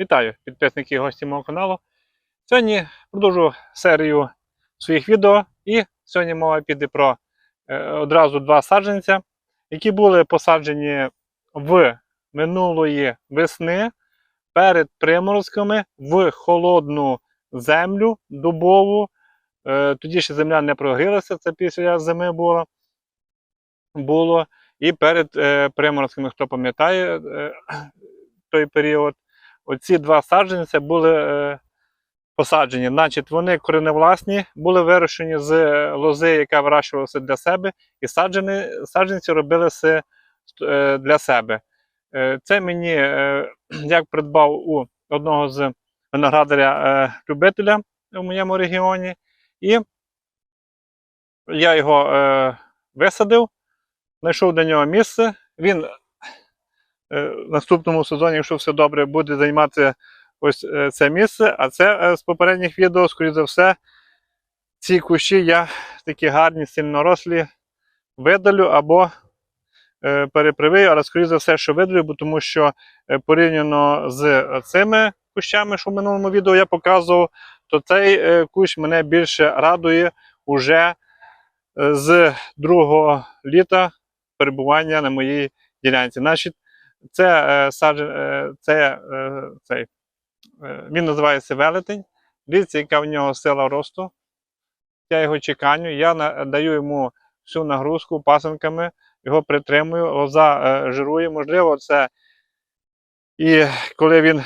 Вітаю підписники і гості мого каналу. Сьогодні продовжу серію своїх відео і сьогодні мова піде про е, одразу два саджанця, які були посаджені в минулої весни перед приморозками в холодну землю дубову. Е, тоді ще земля не прогрілася, це після зими було. було. І перед е, приморозками, хто пам'ятає е, той період, оці два саджанця були е, посаджені. Значить, вони кореневласні, були вирощені з е, лози, яка вирощувалася для себе, і саджанці робилися е, для себе. Це мені як придбав у одного з виноградаря-любителя у моєму регіоні. І я його висадив, знайшов для нього місце. Він в наступному сезоні, якщо все добре, буде займати ось е, це місце. А це е, з попередніх відео, скоріше за все, ці кущі я такі гарні, сильнорослі видалю або е, перепривию, але скоріше за все, що видалю, бо тому що е, порівняно з цими кущами, що в минулому відео я показував, то цей е, кущ мене більше радує уже е, з другого літа перебування на моїй ділянці. Значить, це, е, е, це, е, цей, е, він називається велетень. Дивіться, яка в нього сила росту. Я його чеканю, я даю йому всю нагрузку пасенками, його притримую, лоза жирує. Можливо, це і коли він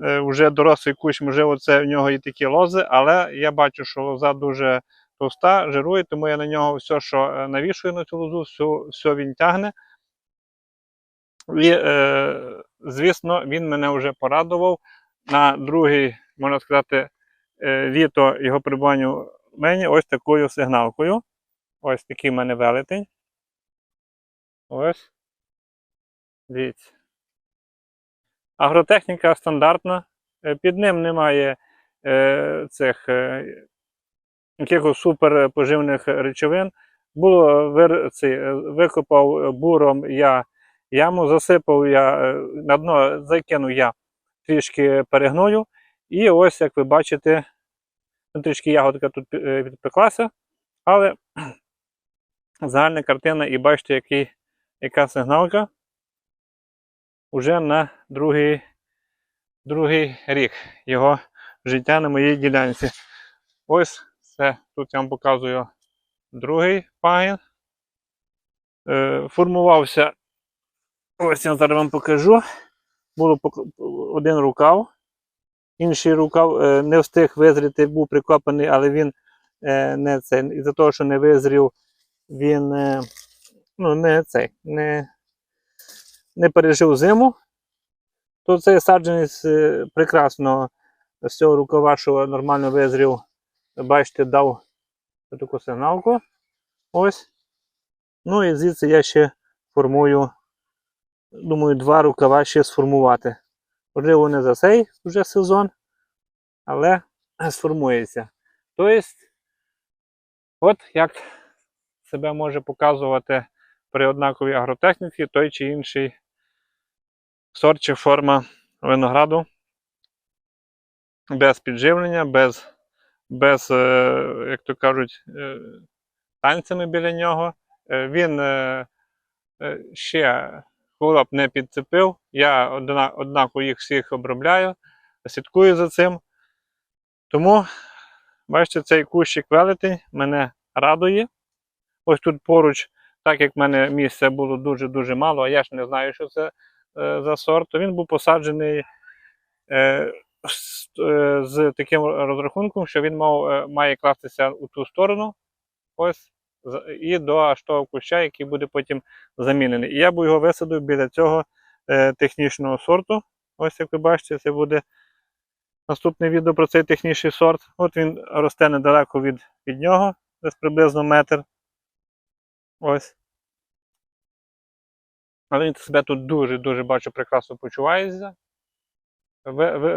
вже дорослий кущ, можливо, це в нього і такі лози, але я бачу, що лоза дуже товста, жирує, тому я на нього все, що навішую на цю лозу, все, все він тягне. І, е, звісно, він мене вже порадував на другий, можна сказати, е, літо його перебування в мені ось такою сигналкою. Ось такий в мене велетень. Ось. Дивіться. Агротехніка стандартна. Е, Під ним немає е, цих е, якихось супер поживних речовин. Було вир, цей, е, викопав буром я яму, засипав я е, на дно закинув я трішки перегною. І ось, як ви бачите, ну, трішки ягодка тут е, відпеклася, але загальна картина, і бачите, який, яка сигналка уже на другий, другий рік його життя на моїй ділянці. Ось це тут я вам показую другий пагін. Е, формувався, ось я зараз вам покажу. Було один рукав, інший рукав е, не встиг визріти, був прикопаний, але він е, не це, із-за того, що не визрів, він е, ну, не цей, не, не пережив зиму, то цей саджанець прекрасно з цього рукава, що нормально визрів, бачите, дав таку сигналку. Ось. Ну і звідси я ще формую, думаю, два рукава ще сформувати. Можливо, не за цей вже сезон, але сформується. Тобто, от як себе може показувати при однаковій агротехніці той чи інший сорт чи форма винограду без підживлення, без, без е, як то кажуть, е, танцями біля нього. Е, Він ще хвороб не підцепив. Я одна, однаково їх всіх обробляю, слідкую за цим. Тому, бачите, цей кущик велетень мене радує. Ось тут поруч, так як в мене місця було дуже-дуже мало, а я ж не знаю, що це е, за сорт, то він був посаджений е, з, е, з таким розрахунком, що він мав, е, має кластися у ту сторону. Ось і до аж того куща, який буде потім замінений. І я б його висадив біля цього е, технічного сорту. Ось як ви бачите, це буде наступне відео про цей технічний сорт. От він росте недалеко від, від нього, десь приблизно метр. Ось. Але він себе тут дуже-дуже бачу прекрасно почувається.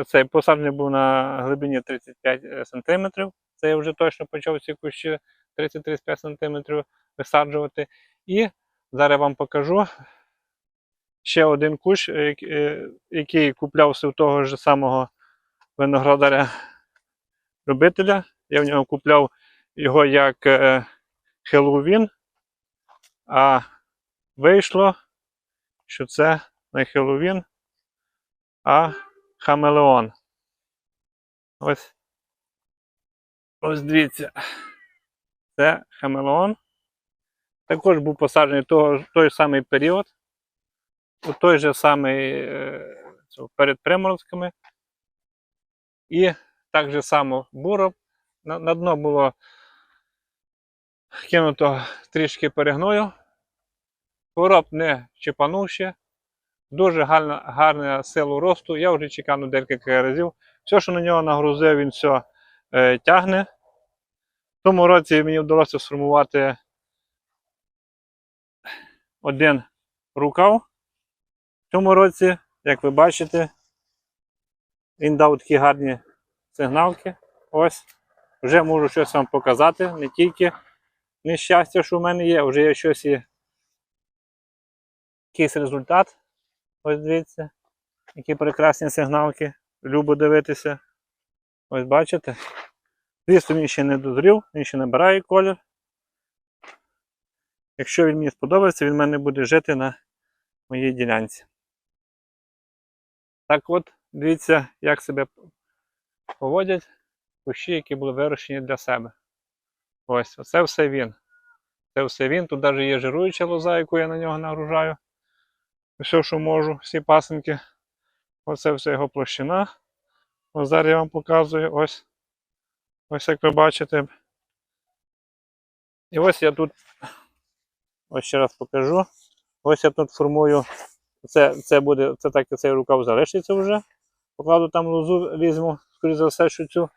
Цей посаджений був на глибині 35 см. Це я вже точно почав ці кущі 30-35 см висаджувати. І зараз вам покажу. ще один кущ, е, е, який куплявся в того ж самого виноградаря любителя. Я в нього купляв його як е, Хеллоуін, а вийшло, що це не Хеллоуін, а Хамелеон. Ось. Ось дивіться. Це Хамелеон. Також був посаджений того, той самий період, у той же самий е, перед приморозками. І так же само буроб. На, на дно було кинуто трішки перегною. Хвороб не чіпанувши. Дуже гарна, гарна сила росту. Я вже чекав декілька разів. Все, що на нього нагрузив, він все е, тягне. В тому році мені вдалося сформувати один рукав. В цьому році, як ви бачите, він дав такі гарні сигналки. Ось. Вже можу щось вам показати. Не тільки нещастя, що в мене є, вже є щось і якийсь результат. Ось дивіться, які прекрасні сигналки. Любо дивитися. Ось бачите? Звісно, він ще не дозрів, він ще набирає колір. Якщо він мені сподобається, він в мене буде жити на моїй ділянці. Так от, дивіться, як себе поводять кущі, які були вирощені для себе. Ось, оце все він. Це все він. Тут навіть є жируюча лоза, яку я на нього нагружаю. Все, що можу, всі пасенки. Оце все його площина. Ось зараз я вам показую. Ось. Ось як ви бачите. І ось я тут, ось ще раз покажу. Ось я тут формую. Це, це буде, це так і цей рукав залишиться вже. Покладу там лозу, візьму, скоріше за все, що цю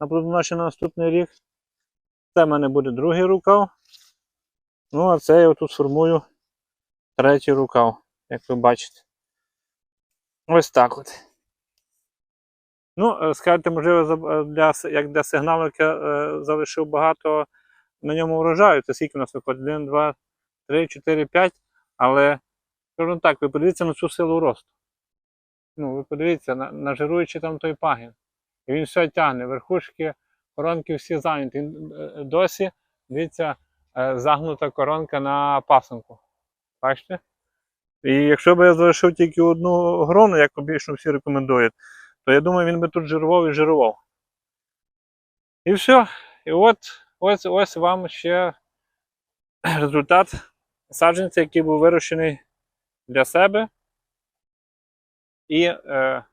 на плодоноші на наступний рік. Це в мене буде другий рукав. Ну, а це я тут сформую третій рукав, як ви бачите. Ось так от. Ну, е, скажете, можливо, за- для, як для сигналки е, залишив багато на ньому врожаю. Це скільки у нас виходить? 1, 2, 3, 4, 5. Але, скажу так, ви подивіться на цю силу росту. Ну, ви подивіться, на, на жируючий там той пагін. І він все тягне. Верхушки, коронки всі зайняті. Е, досі, дивіться, е, загнута коронка на пасанку. Бачите? І якщо б я залишив тільки одну грону, як обічно всі рекомендують, то я думаю, він би тут жирував і жирував. І все. І от ось, ось вам ще результат саджанця, який був вирощений для себе. І е,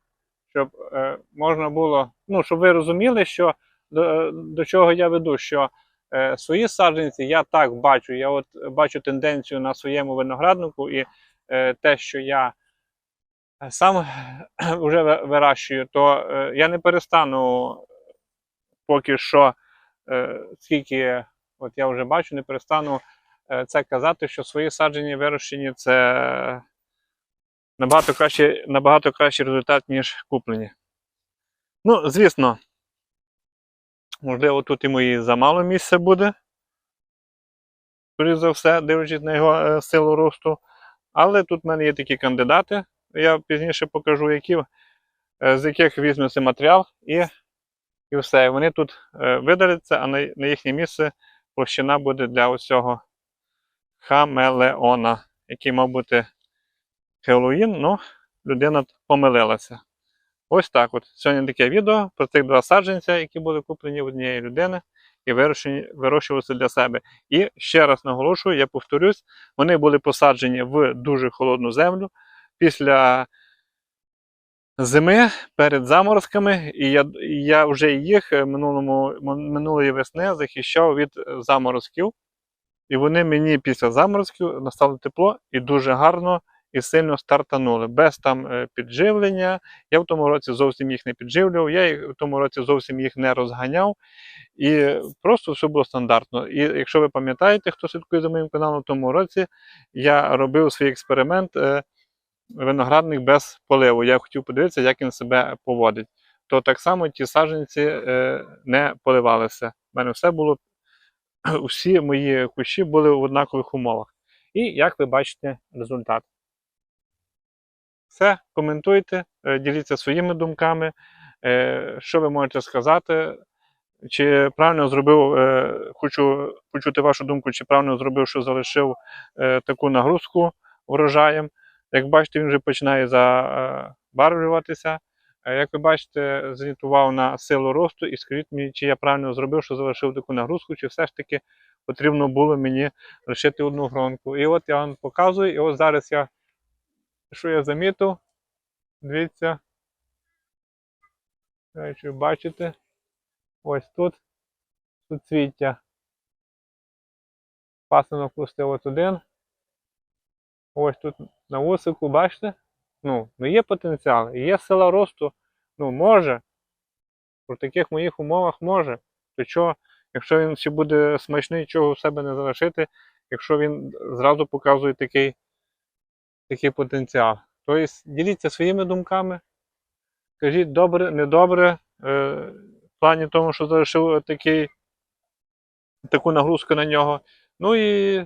щоб е, можна було, ну, щоб ви розуміли, що до, до чого я веду, що е, свої саджанці я так бачу. Я от бачу тенденцію на своєму винограднику і е, те, що я сам вже ви- вирощую, то е, я не перестану поки що, е, скільки от я вже бачу, не перестану е, це казати, що свої садження вирощені це набагато кращий, набагато кращий результат, ніж куплені. Ну, звісно, можливо, тут і мої замало місця буде. Скоріше за все, дивлячись на його силу росту. Але тут в мене є такі кандидати, я пізніше покажу, які, е, з яких візьметься матеріал, і, і все. Вони тут е, видаляться, а на, на їхнє місце площина буде для ось цього хамелеона, який мав бути Хеллоуін, ну, людина помилилася. Ось так от. Сьогодні таке відео про цих два саджанця, які були куплені в однієї людини і вирощувалися для себе. І ще раз наголошую, я повторюсь, вони були посаджені в дуже холодну землю після зими перед заморозками, і я, я вже їх е, минулому, минулої весни захищав від е, заморозків. І вони мені після заморозків настало тепло і дуже гарно і сильно стартанули. Без там е, підживлення. Я в тому році зовсім їх не підживлював, я в тому році зовсім їх не розганяв. І просто все було стандартно. І якщо ви пам'ятаєте, хто слідкує за моїм каналом, в тому році я робив свій експеримент виноградник без поливу. Я хотів подивитися, як він себе поводить. То так само ті саджанці е, не поливалися. У мене все було, усі мої кущі були в однакових умовах. І як ви бачите результат. Все, коментуйте, е, діліться своїми думками, е, що ви можете сказати. Чи правильно зробив, хочу почути вашу думку, чи правильно зробив, що залишив таку нагрузку врожаєм. Як бачите, він вже починає забарвлюватися. Е, Як ви бачите, звітував на силу росту і скажіть мені, чи я правильно зробив, що залишив таку нагрузку, чи все ж таки потрібно було мені лишити одну гронку. І от я вам показую, і от зараз я, що я замітив, дивіться, Е, чи ви бачите, ось тут суцвіття. Пасинок пустив от один. Ось тут на вусику, бачите? Ну, ну є потенціал, є сила росту, ну може. При таких моїх умовах може. То що, якщо він ще буде смачний, чого в себе не залишити, якщо він зразу показує такий, такий потенціал. Тобто діліться своїми думками. Кажіть добре, недобре. Е, в плані тому, що залишив такий, таку нагрузку на нього. Ну і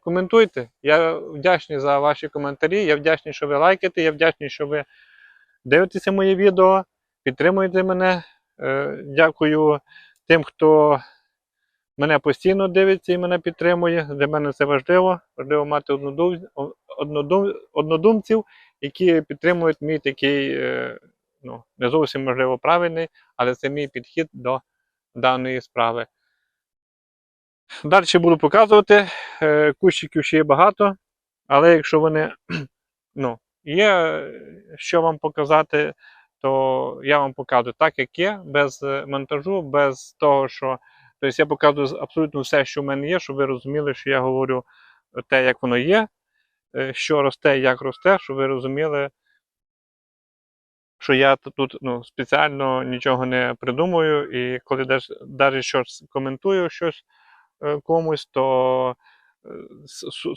коментуйте. Я вдячний за ваші коментарі. Я вдячний, що ви лайкаєте. Я вдячний, що ви дивитеся мої відео, підтримуєте мене. Е, Дякую тим, хто мене постійно дивиться і мене підтримує. Для мене це важливо. Важливо мати однодум... однодум... однодумців, які підтримують мій такий, е, ну, не зовсім можливо правильний, але це мій підхід до даної справи. Далі буду показувати. Е, Кущиків ще є багато, але якщо вони ну, є е, що вам показати, то я вам покажу так, як є, без е, монтажу, без того, що. Тобто я показую абсолютно все, що в мене є, щоб ви розуміли, що я говорю те, як воно є, що росте, як росте, щоб ви розуміли, що я тут- ну, спеціально нічого не придумую, і коли навіть щось коментую щось комусь, то е,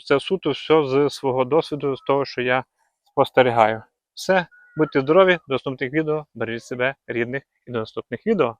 це суто все з свого досвіду, з того, що я спостерігаю. Все, будьте здорові, до наступних відео, бережіть себе, рідних і до наступних відео.